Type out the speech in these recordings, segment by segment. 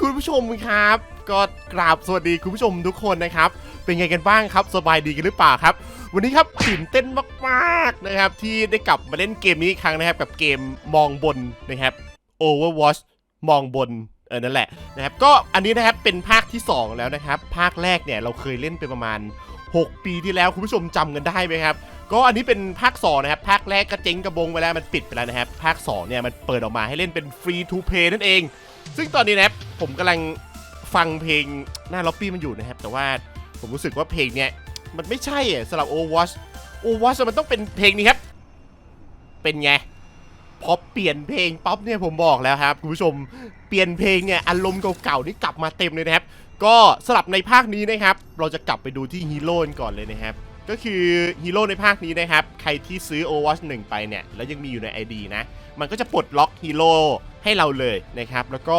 คุณผู้ชมครับ ก็กราบสวัสดีคุณผู้ชมทุกคนนะครับ เป็นไงกันบ้างครับ สบายดีกันหรือเปล่าครับ วันนี้ครับตื่นเต้นมากๆนะครับ ที่ได้กลับมาเล่นเกมนี้อีกครั้งนะครับ กับเกมมองบนนะครับ Overwatch มองบนเออนั่นแหละนะครับ ก็อันนี้นะครับเป็นภาคที่ 2 แล้วนะครับ ภาคแรกเนี่ยเราเคยเล่นไปประมาณ 6 ปีที่แล้วคุณผู้ชมจำกันได้ไหมครับ ก็อันนี้เป็นภาค 2 นะครับ ภาคแรกก็เจ๊งกระบงไปแล้วมันปิดไปแล้วนะครับ ภาค 2 เนี่ยมันเปิดออกมาให้เล่นเป็นฟรีทูเพย์นั่นเอง ซึ่งตอนนี้นะครับผมกำลังฟังเพลงหน้าล็อบบี้มันอยู่นะครับ แต่ว่าผมรู้สึกว่าเพลงเนี้ยมันไม่ใช่อะสำหรับ Overwatch Overwatch มันต้องเป็นเพลงนี้ครับ เป็นไงพอเปลี่ยนเพลงป๊อปเนี่ยผมบอกแล้วครับคุณผู้ชมเปลี่ยนเพลงเนี่ยอารมณ์เก่าๆนี่กลับมาเต็มเลยนะครับ ก็สลับในภาคนี้นะครับ เราจะกลับไปดูที่ฮีโร่ก่อนเลยนะครับ ก็คือฮีโร่ในภาคนี้นะครับ ใครที่ซื้อ Overwatch 1 ไปเนี่ย แล้วยังมีอยู่ใน ID นะ มันก็จะปลดล็อกฮีโร่ให้เราเลยนะครับ แล้วก็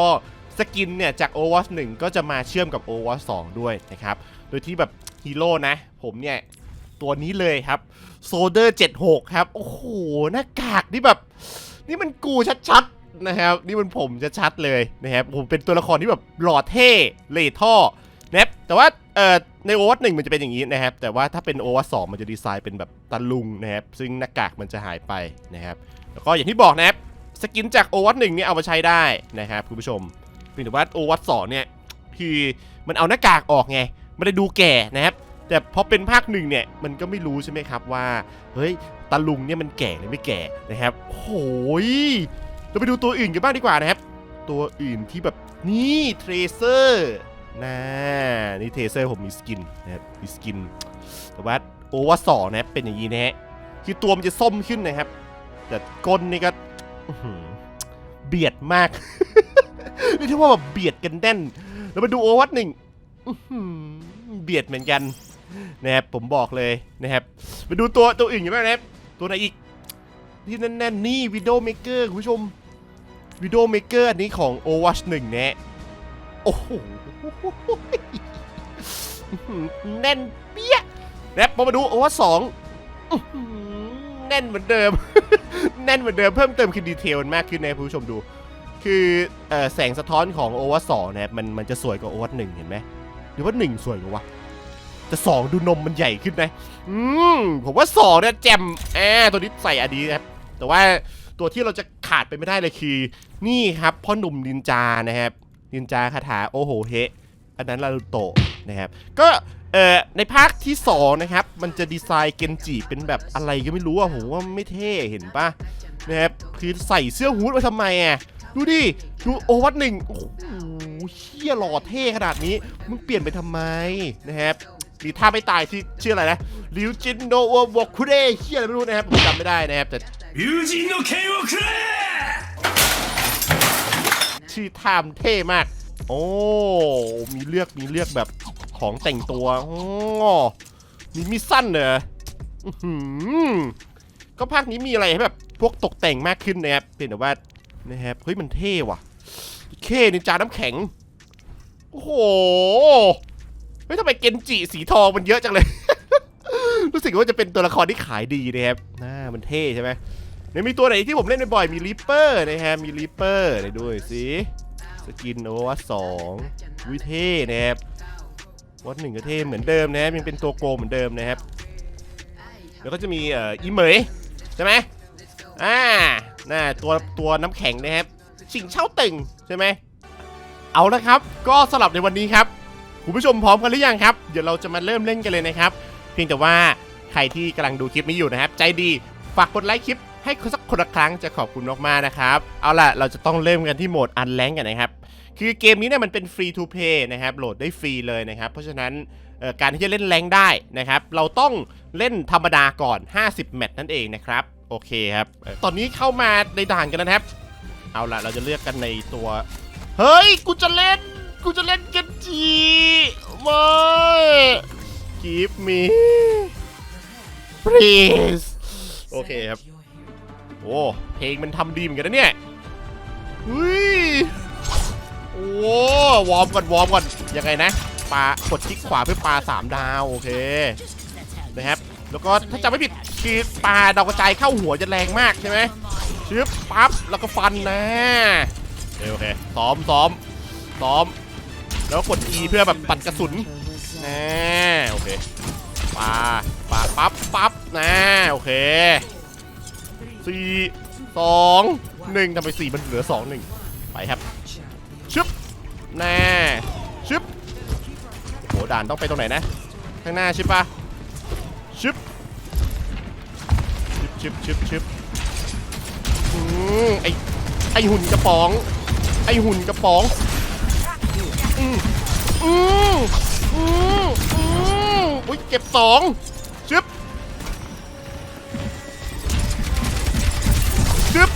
สกินเนี่ยจาก Overwatch 1 ก็จะมาเชื่อมกับ Overwatch 2 ด้วยนะครับ โดยที่แบบฮีโร่นะ ผมเนี่ย ตัวนี้เลยครับโซเดอร์76 ครับ โอ้โห หน้ากากนี่แบบ นี่มันกูชัดๆนะครับ นี่มันผมชัดๆเลยนะครับผมเป็นตัวละครที่แบบหล่อเท่เล่ท่อ นะครับแต่ว่าเอ่อในโอวัตหนึ่งมันจะเป็นอย่างนี้นะครับ แต่ว่าถ้าเป็นโอวัตสองมันจะดีไซน์เป็นแบบตะลุงนะครับ ซึ่งหน้ากากมันจะหายไปนะครับ แล้วก็อย่างที่บอกนะครับสกินจากโอวัตหนึ่งเนี่ยเอามาใช้ได้นะครับคุณผู้ชมเพียงแต่ว่าโอวัตสองเนี่ยคือมันเอาหน้ากากออกไงมันได้ดูแก่นะครับ แต่พอเป็นภาคหนึ่งเนี่ยมันก็ไม่รู้ใช่ไหมครับว่าเฮ้ยตาลุงเนี่ยมันแก่หรือไม่แก่นะครับโหยเราไปดูตัวอื่นกันบ้างดีกว่านะครับ ตัวอื่นที่แบบนี่เทรเซอร์ นะนี่เทเซอร์ผมมีสกินนะครับมีสกินแต่ว่าโอวาสองนะเป็นอย่างนี้นะฮะคือตัวมันจะส้มขึ้นนะครับ แต่ก้นนี่ก็เบียดมากนี่ที่ว่าแบบเบียดกันแน่น แล้วมาดูโอวัตหนึ่งเบียดเหมือนกันนะครับผมบอกเลยนะครับไปดูตัวตัวอื่นกันบ้างนะครับตัวไหนอีกที่แน่นๆนี่วิด o เมเกอร์คุณผู้ชมวิด o เมเกอร์อันนี้ของ Overwatch 1นะโอ้โห แน่นเปี้ยนับพอมาดู Overwatch 2อื้อหือแน่นเหมือนเดิม แน่นเหมือนเดิมเพิ่มเติมคือดีเทลมันมากขึ้นนะผู้ชมดู คืออแสงสะท้อนของ Overwatch 2นะครับมันมันจะสวยกว่า Overwatch 1เห็นไหมหรือว่า1สวยกว่าวะแต่สองดูนมมันใหญ่ขึ้นนะอืมผมว่าสองเนี่ยแจ่มแอบตัวนี้ใส่อดีนะครับ แต่ว่าตัวที่เราจะขาดไปไม่ได้เลยคือ นี่ครับพ่อหนุ่มนินจานะครับ นินจาคาถาโอโหเฮอันนั้นลารุโตะนะครับก็เอ่อในภาคที่2นะครับมันจะดีไซน์เกนจิเป็นแบบอะไรก็ไม่รู้อะผมว่าไม่เท่เห็นปะนะครับคือใส่เสื้อฮู้ดมาทำไมอะดูดิดูโอวัตหนึ่งโอ้โหเฮียหล่อเท่ขนาดนี้มึงเปลี่ยนไปทำไมนะครับมีท่าไม่ตายที่ชื่ออะไรนะริวจินโนโอวคุเรเฮียอะไรไม่รู้นะครับผมจำไม่ได้นะครับแต่ริวจินโนเคโอคุเร ชื่อท่ามเท่มาก โอ้ มีเลือกมีเลือกแบบของแต่งตัวอ๋อมีมีสั้นเหรอก็ภาคนี้มีอะไรแบบพวกตกแต่งมากขึ้นนะครับเพียงแต่ว่านะครับเฮ้ยมันเท่ว่ะเคนินจาน้ำแข็ง โอ้โหเฮ้ยทำไมเกนจิสีทองมันเยอะจังเลย รู้สึกว่าจะเป็นตัวละครที่ขายดีนะครับน่ามันเท่ใช่ไหม เนี่ยมีตัวไหนที่ผมเล่นบ่อยๆมีริปเปอร์นะฮะมีริปเปอร์ได้ด้วยสิสกินโอวัตสองวิเท่นะครับวัดหนึ่งก็เท่เหมือนเดิมนะครับยังเป็นตัวโกเหมือนเดิมนะครับ แล้วก็จะมีเอ่ออีเหมยใช่ไหมอ่าน่าตัวตัวน้ำแข็งนะครับชิงเช่าตึงใช่ไหมเอาละครับ ก็สลับในวันนี้ครับคุณผู้ชมพร้อมกันหรือยังครับ เดี๋ยวเราจะมาเริ่มเล่นกันเลยนะครับ เพียงแต่ว่าใครที่กำลังดูคลิปนี้อยู่นะครับ ใจดีฝากกดไลค์คลิป ให้สักคนละครั้งจะขอบคุณมากๆนะครับ เอาล่ะ เราจะต้องเริ่มกันที่โหมดอันแรงกันนะครับ คือเกมนี้เนี่ยมันเป็นฟรีทูเพย์นะครับ โหลดได้ฟรีเลยนะครับ เพราะฉะนั้นการที่จะเล่นแรงได้นะครับ เราต้องเล่นธรรมดาก่อน 50 แมตช์นั่นเองนะครับ โอเคครับ ตอนนี้เข้ามาในด่านกันนะครับ เอาล่ะ เราจะเลือกกันในตัว เฮ้ย กูจะเล่น กูจะเล่นกันจีไม่ give me please โอเคครับ โอ้เพลงมันทำดีเหมือนกันนะเนี่ยเฮ้ยโอ้วอร์มก่อนวอร์มก่อนยังไงนะปลากดคลิกขวาเพื่อปลาสามดาวโอเคนะครับแล้วก็ถ้าจำไม่ผิดคือปลาดาวกระจายเข้าหัวจะแรงมากใช่ไหมชึบปั๊บแล้วก็ฟันนะโอเคโอเคซ้อมซ้อมซ้อม แล้วกด E เพื่อแบบปัดกระสุนน่โอเคปลาปลาปั๊บปั๊บนะโอเค สี่สองหนึ่งทำไมสี่มันเหลือสองหนึ่งไปครับชึบแน่ชึบโหด่านต้องไปตรงไหนนะข้างหน้าใช่ปะชึบชึบชึบชึบอืมไอไอหุ่นกระป๋อง ไอหุ่นกระป๋องอืมอืมอืมอืมอุ้ยเก็บสอง ชึบ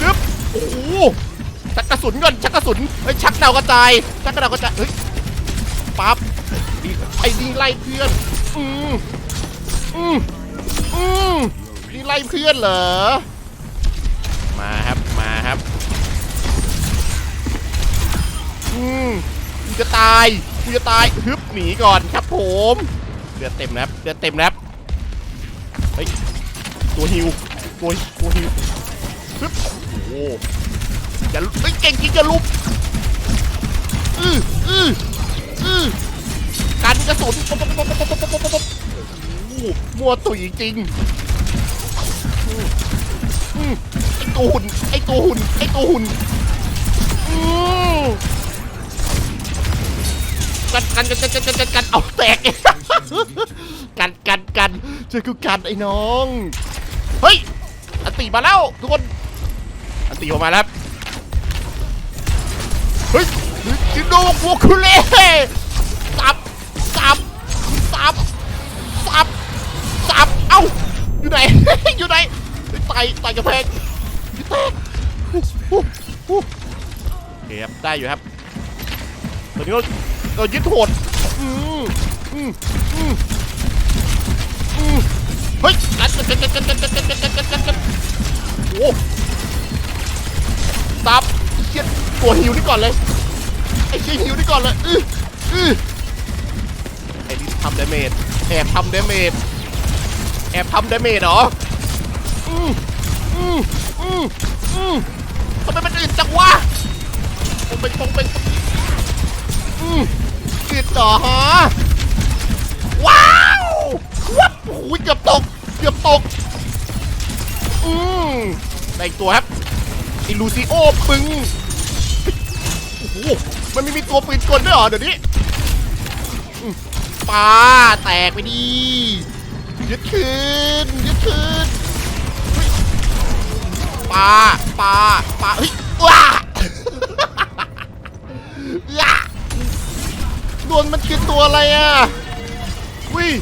ชึบโอ้โหชักกระสุนก่อนชักกระสุนเฮ้ยชักดาวกระจายชักกระดาวกระจายเฮ้ยปั๊บไอ้นี่ไล่เพื่อนอืมอืมอืมนี่ไล่เพื่อนเหรอมาครับมาครับอืมกูจะตายกูจะตายฮึบหนีก่อนครับผมเลือดเต็มนะครับเลือดเต็มนะครับเฮ้ยตัวฮิว ตัวตัวฮิวฮึบโอ้โหอย่าเฮ้ยเก่งจริงจะลุกอืออืออือกันกระสุนป๊อปป๊อปป๊อปป๊อปป๊อปป๊อปป๊อปโอ้โหมัวตุ๋ยจริงอือไอตัวหุ่น ไอตัวหุ่น ไอตัวหุ่นอืมกันกันกันกันกันกันกันเอาแตกกันกันกันเจอกูกันไอ้น้อง เฮ้ย ตีมาแล้วทุกคนอันตีออกมาแล้วเฮ้ยจินโดวัวคุเล่สับสับสับสับสับเอ้าอยู่ไหนอยู่ไหนไต่ไต่กระแพงแตกโอเคครับได้อยู่ครับตอนนี้เราเรายึดโหดอืมอืมอืมอืม เฮ้ยกันกันกันกันกันกันกันกันกันกันกันโอ้ซับเชี่ยตัวหิวนี่ก่อนเลยไอ้เชี่ยหิวนี่ก่อนเลยอืออือไอ้นี่ทำดาเมจแอบทำดาเมจแอบทำดาเมจเหรออืมอืมอืมอืมทำไมมันอื่นจังวะปงเป็นปงเป็นอืมกิดต่อฮะ ตก อืมได้อีกตัวครับอ้ลูซิโอปึงโอ้โหมันไม่มีตัวปืนกลด้วยเหรอเดี๋ยวนี้ปลาแตกไปดียึดคืนยึดคืนปลาปลาปลาเฮ้ยว้าว้าโดนมันกินตัวอะไรอะวิ่ง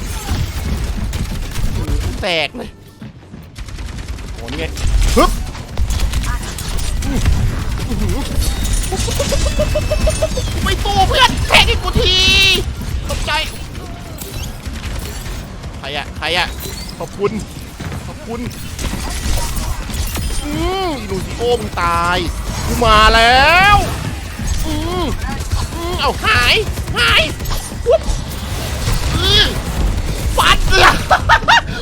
แตกเลยโอ้นี่ไงฮึบอื้อหือไม่ตัวเพื่อนแทงให้กูทีตกใจใครอะใครอะขอบคุณ ขอบคุณอืมอีลูซิโอมึงตายกูมาแล้วอืมอืมเอาหาย หายวุ๊บอือฟันเลย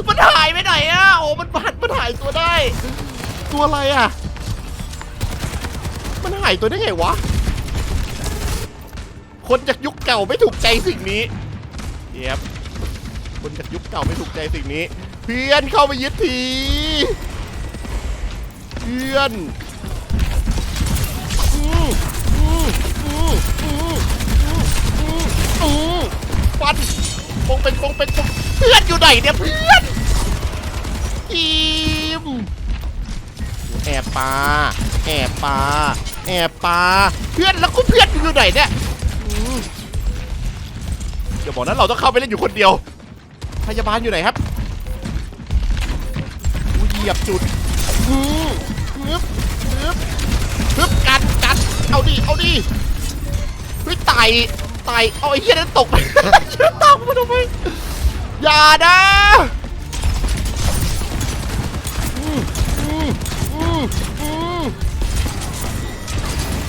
มันหายไปไหนอะโอ้มันบัดมันหายตัวได้ ตัวอะไรอะ มันหายตัวได้ไงวะ คนจากยุคเก่าไม่ถูกใจสิ่งนี้เย็บคนจากยุคเก่าไม่ถูกใจสิ่งนี้ เพื่อนเข้าไปยึดทีเพื่อนอืมอืมอืมอือืมอือฟัน ปงเป็นปงเป็นปงเพื่อนอยู่ไหนเนี่ยเพื่อนทีมแอบปลาแอบปลาแอบปลาเพื่อนแล้วก็เพื่อนอยู่ไหนเนี่ยอืมอย่าบอกนะเราต้องเข้าไปเล่นอยู่คนเดียว พยาบาลอยู่ไหนครับอู้เหยียบจุดอืมฮึบฮึบฮึบกันกันเอาดิเอาดิเฮ้ยไต่ ไต่เอาไอ้เหี้ยนั้นตกไปเชื่อตกมาทำไมอย่านะ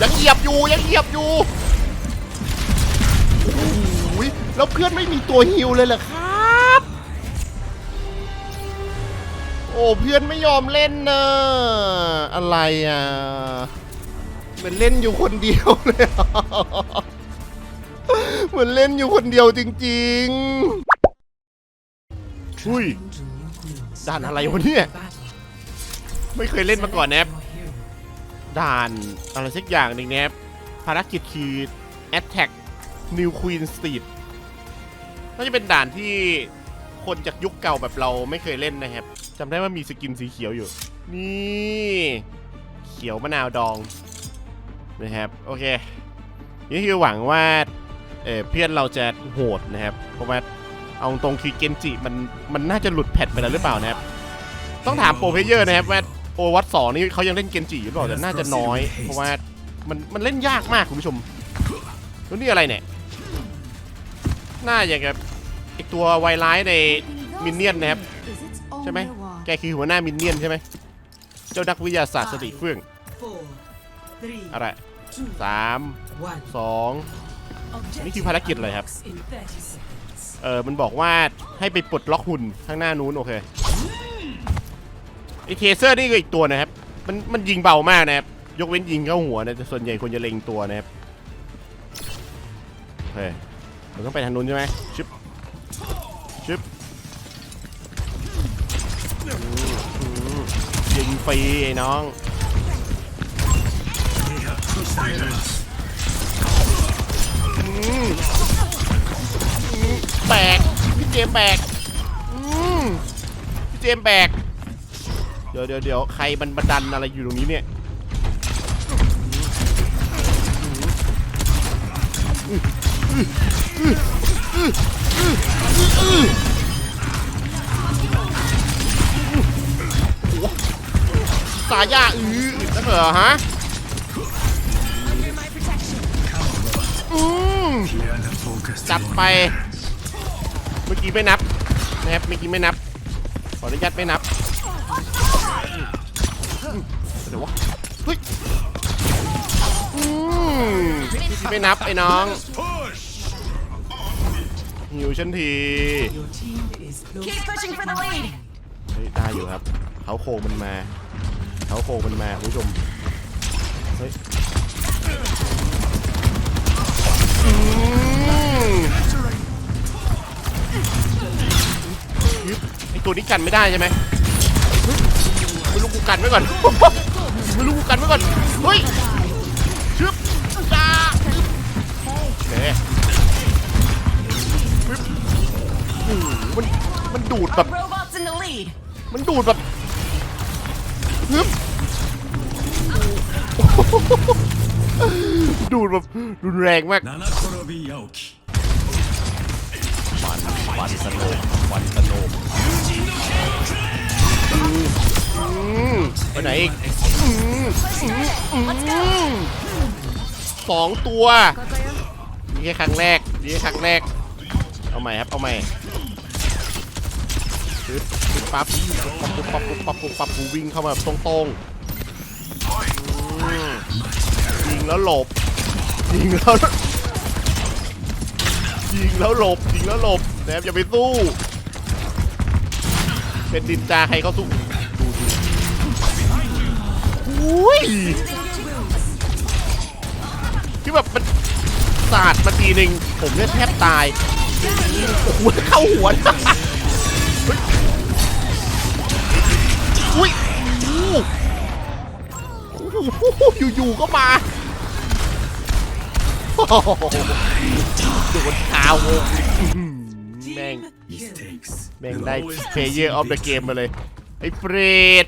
ยังเหยียบอยู่ยังเหยียบอยู่โอ้ยแล้วเพื่อนไม่มีตัวฮิวเลยเหรอครับ โอ้เพื่อนไม่ยอมเล่นนะอะไรอะมันเล่นอยู่คนเดียวเลย อะมันเล่นอยู่คนเดียวจริงๆอุ้ยด่านอะไรวะเนี่ยไม่เคยเล่นมาก่อนนะครับด่านอะไรสักอย่างหนึ่งนะครับภารกิจคือ Attack New Queen Street น่าจะเป็นด่านที่คนจากยุคเก่าแบบเราไม่เคยเล่นนะครับจำได้ว่ามีสกินสีเขียวอยู่ นี่เขียวมะนาวดองนะครับ โอเค นี่คือหวังว่า เอ่อเพื่อนเราจะโหดนะครับเพราะว่าเอาตรงคือเกนจิมันมันน่าจะหลุดแพทไปแล้วหรือเปล่านะครับ ต้องถามโปรเพลเยอร์นะครับว่าโอวัตสองนี่เขายังเล่นเกนจิอยู่หรือเปล่าแต่น่าจะน้อย เพราะว่ามันมันเล่นยากมากคุณผู้ชมแล้วนี่อะไรเนี่ยน่าอย่างกับไอตัวไวร้ายในมินเนี่ยนนะครับใช่ไหมแกคือหัวหน้ามินเนี่ยนใช่ไหมเจ้านักวิทยาศาสตร์สติเฟื่องอะไรสามสอง นี่คือภารกิจอะไรครับ เออมันบอกว่าให้ไปปลดล็อกหุ่นข้างหน้านู้นโอเคไอเทเซอร์นี่ก็อีกตัวนะครับ มันมันยิงเบามากนะครับ ยกเว้นยิงเข้าหัวนะแต่ส่วนใหญ่ควรจะเล็งตัวนะครับโอเคเราต้องไปทางนู้นใช่ไหมชึบชึบอืมอืมยิงฟรีไอ้น้องอ แบกพี่เจมแบกพี่เจมแบก เดี๋ยวเดี๋ยวเดี๋ยวใครมันบันดันอะไรอยู่ตรงนี้เนี่ยสายาอือนั่นเหรอฮะอืม จัดไป เมื่อกี้ไม่นับนะครับเมื่อกี้ไม่นับ ขออนุญาตไม่นับอืมเดี๋ยววะเฮ้ยอืมเมื่อกี้ไม่นับไอ้น้องหิวฉันที Keep pushing for the lead. เฮ้ยได้อยู่ครับเขาโครงมันมาเขาโครงมันมาคุณผู้ชมเฮ้ยอืมยึบ ไอตัวนี้กันไม่ได้ใช่ไหมไม่รู้กูกันไว้ก่อนไม่รู้กูกันไว้ก่อน เฮ้ยชึบจ้าโอเคปึ๊บอืมมันมันดูดแบบ มันดูดแบบฮึบ ดูดแบบรุนแรงมากมันวันสโนมันสโนมไปไหนอีกสองตัวนี่แค่ครั้งแรกนี่แค่ครั้งแรก เอาใหม่ครับ เอาใหม่ปึ๊บปึ๊บปั๊บปุ๊บปั๊บปุ๊บปั๊บปุ๊บปั๊บปุ๊บวิ่งเข้ามาแบบตรงๆยิงแล้วหลบ ยิงแล้วยิงแล้วหลบยิงแล้วหลบแนะครับอย่าไปสู้ เป็นดินจาใครเขาสู้ดูดูอุ้ยที่แบบมันสาดมาทีหนึ่งผมเนี่ยแทบตายโอ้โหเข้าหัวอุ้ยโอ้อยู่ๆก็มา โอ้โหโดนคาวงแม่ง แม่งได้ Player of the Game มมาเลย ไอ้เฟรด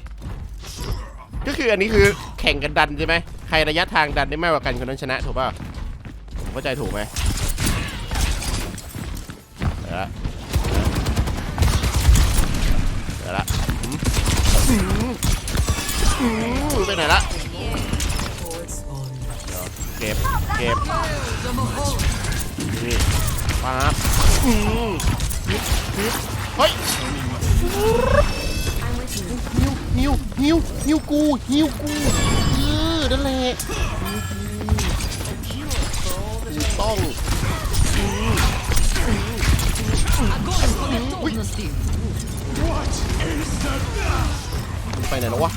ก็คืออันนี้คือแข่งกันดันใช่ไหม ใครระยะทางดันได้มากกว่ากันคนนั้นชนะถูกป่ะผมเข้าใจถูกไหมเดี๋ยวละเดี๋ยวละไปไหนละ ก็บ เก็บ นี่ปั๊บอืมนิดนิดเฮ้ยหิวหิวหิวนิวกูหิวกูเออนั่นแหละหิวกูต้องอืมไปไหนแล้ววะ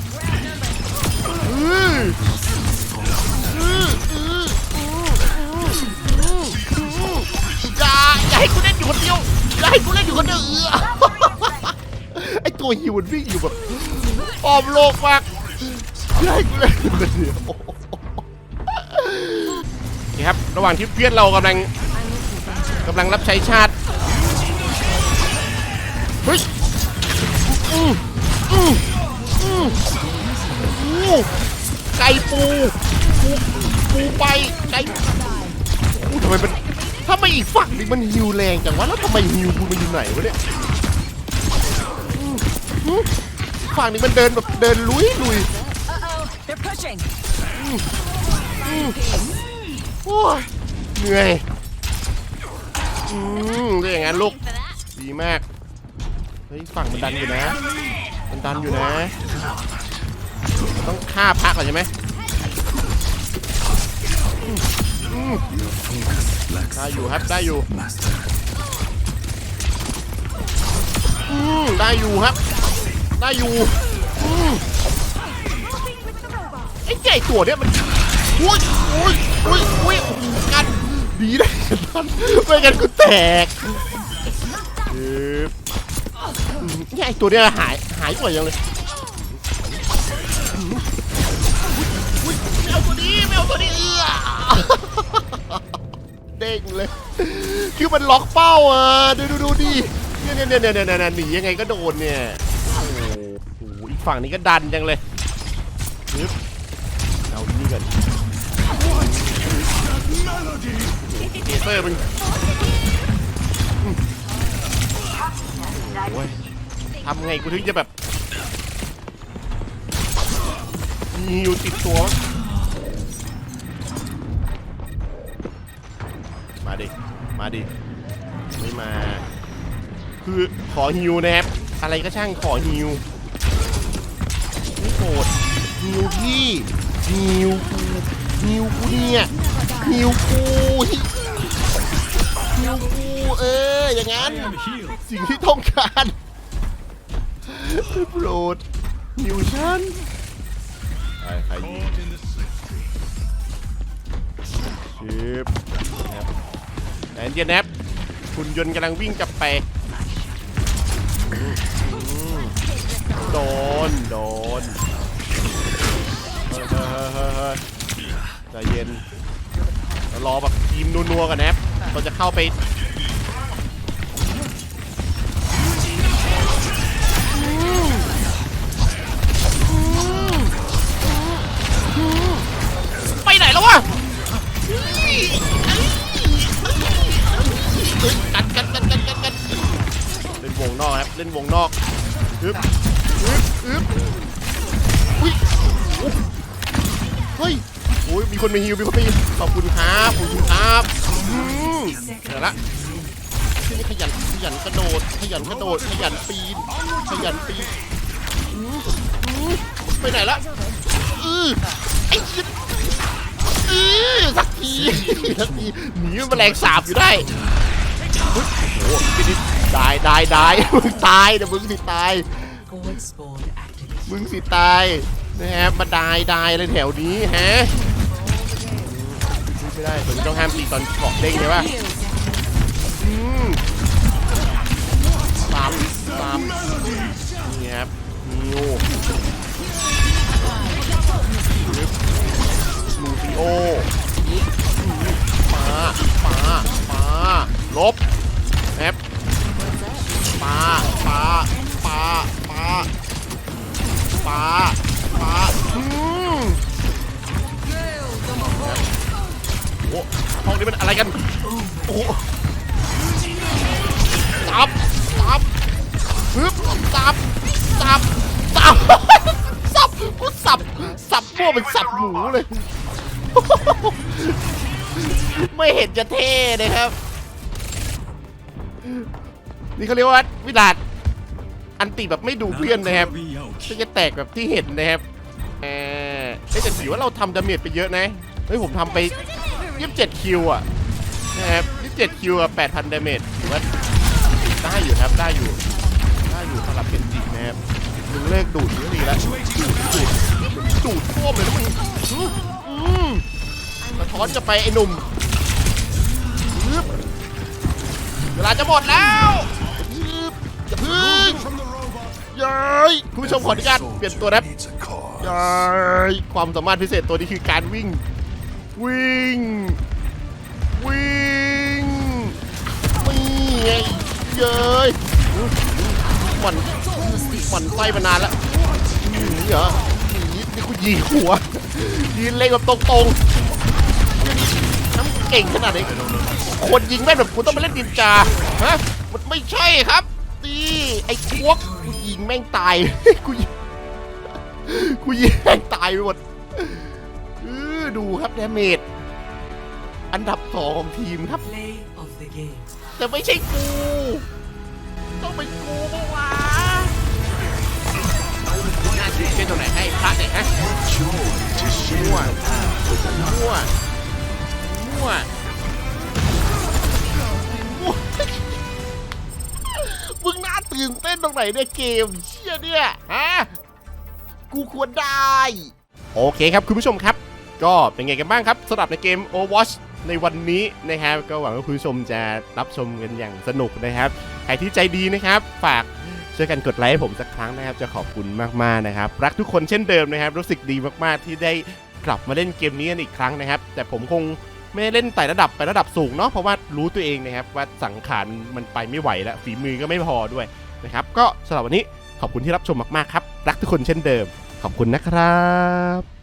ตัวฮิวมันวิ่งอยู่แบบอ้อมโลกมากใช่กูเลยโอ้โหนี่ครับ ระหว่างที่เพื่อนเรากำลังกำลังรับใช้ชาติเฮ้ยอืออืออืออู้ไก่ปูปูปูไปไก่อู้ทำไมมันถ้าไม่อีกฝั่งนึงมันฮิวแรงจังวะแล้วทำไมฮิวกูมันอยู่ไหนวะเนี่ย ฝั่งนี้มันเดินแบบเดินลุยลุยโอ้ยเหนื่อยอืมก็อย่างนั้นลูกดีมากเฮ้ยฝั่งมันดันอยู่นะมันดันอยู่นะ ต้องฆ่าพักก่อนใช่ไหมได้อยู่ครับได้อยู่ได้อยู่ครับ ได้อยู่อืมไอ้ใหญ่ตัวเนี้ยมันอุ้ยอุ้ยอุ้ยอุ้ยโอ้โหกันดีนะกันไม่งั้นกูแตกปึ๊บอืมเนี่ยไอ้ตัวเนี้ยหายหายกว่ายังเลยอืมอุ๊ยไม่เอาตัวนี้ไม่เอาตัวนี้เออเด้งเลย คือมันล็อกเป้าอะ ดูดูดูดิเนี่ยเนี่ยเนี่ยเนี่ยเนี่ยหนียังไงก็โดนเนี่ยโอ้โหอีก ฝั่งนี้ก็ดันจังเลยปึ๊บเอานี่ก่อนเทเซอร์มันโอ้ยทำไงกูถึงจะแบบมีอยู่ติดตัว มาดิ มาดิ ไม่มา คือขอฮิวนะครับ อะไรก็ช่างขอฮิว ฮิวพี่ฮิวกูฮิวกูเนี่ยฮิวกูฮิวกูเอออย่างนั้น สิ่งที่ต้องการได้โปรดฮิวฉันใครใครยิงชิปนะครับแต่เดียนแนบคุณยนต์กำลังวิ่งกลับไปโดน โดน ใจเย็นเรารอแบบทีมนัวๆกันนะครับเราจะเข้าไปไปไหนแล้ววะเฮ้ยกันกันกันกันกันกันเล่นวงนอกครับเล่นวงนอกอึ๊บอึ๊บอึ๊บอุ้ยเฮ้ย อ้ยมีคนมาฮิวมีคนมาฮิวขอบคุณครับขอบคุณครับอืมเดี๋ยวละที่นี่ขยันขยันกระโดดขยันกระโดดขยันปีนขยันปีนอืมอืมไปไหนละอือไอ้เหี้ยอื้อสักทีสักทีหนีแมลงสาบอยู่ได้โอ้โหไม่ได้ได้ได้ได้มึงตายเดี๋ยวมึงสิตายมึงสิตายนะฮะมาได้ได้เลยแถวนี้ฮะ ไม่ได้ผมต้องห้ามตีตอนเกาะเด้งเลยว่าอืมสามสามนี่ครับนิวลูซิโอปาปาปาลบแอปปาปาปาปาปาปลา ห้องนี้มันอะไรกัน โอ้โหตับตับฮึบตับตับตับสับกูสับ สับมั่วเป็นสับหมูเลย ไม่เห็นจะเท่เลยครับ นี่เขาเรียกว่าวิดาดอันติแบบไม่ดูเพื่อนนะครับก็จะแตกแบบที่เห็นนะครับเออแต่ถือว่าเราทำดาเมจไปเยอะนะ เฮ้ยผมทำไป 27คิวอะนะครับ27คิวอะ8,000ดาเมจถือว่าได้อยู่ครับได้อยู่ได้อยู่สำหรับเป็นจินะครับมึงเลิกดูดดีแล้วดูดดูดดูดท่วมเลยนะมึงอืออืมสะท้อนจะไปไอ้หนุ่มเวลาจะหมดแล้วอื้อย่าพึ่งย้ยคุณผู้ชมขออนุญาตเปลี่ยนตัวแรปย้ยความสามารถพิเศษตัวนี้คือการวิ่ง วิ่ง วิ่งนี่ไงเย้ยหมันหมันไส้มานานแล้วหนีเหรอหนีนี่กูยิงหัวยิงเล็งแบบตรงๆน้ำเก่งขนาดนี้คนยิงแม่นแบบกูต้องมาเล่นดินจาฮะมันไม่ใช่ครับตีไอ้พวกกูยิงแม่งตายกูยิงกูยิงแม่งตายไปหมด ดูครับแดเมจอันดับสองของทีมครับ Play of the game. แต่ไม่ใช่กู ต้องเป็นกูปะวะน่าตื่นเต้นตรงไหนให้พระเนี่ยฮะมั่วมั่วมั่วมั่วมึงน่าตื่นเต้นตรงไหนเนี่ยเกมเชี่ยเนี่ยฮะกูควรได้ โอเคครับคุณผู้ชมครับ ก็เป็นไงกันบ้างครับสำหรับในเกม Overwatch ในวันนี้นะครับ ก็หวังว่าคุณผู้ชมจะรับชมกันอย่างสนุกนะครับใครที่ใจดีนะครับ ฝากช่วยกันกดไลค์ให้ผมสักครั้งนะครับ จะขอบคุณมากๆนะครับ รักทุกคนเช่นเดิมนะครับ รู้สึกดีมากๆที่ได้กลับมาเล่นเกมนี้กันอีกครั้งนะครับ แต่ผมคงไม่ได้เล่นไต่ระดับไประดับสูงเนาะเพราะว่ารู้ตัวเองนะครับ ว่าสังขารมันไปไม่ไหวแล้วฝีมือก็ไม่พอด้วยนะครับ ก็สำหรับวันนี้ขอบคุณที่รับชมมากๆครับ รักทุกคนเช่นเดิม ขอบคุณนะครับ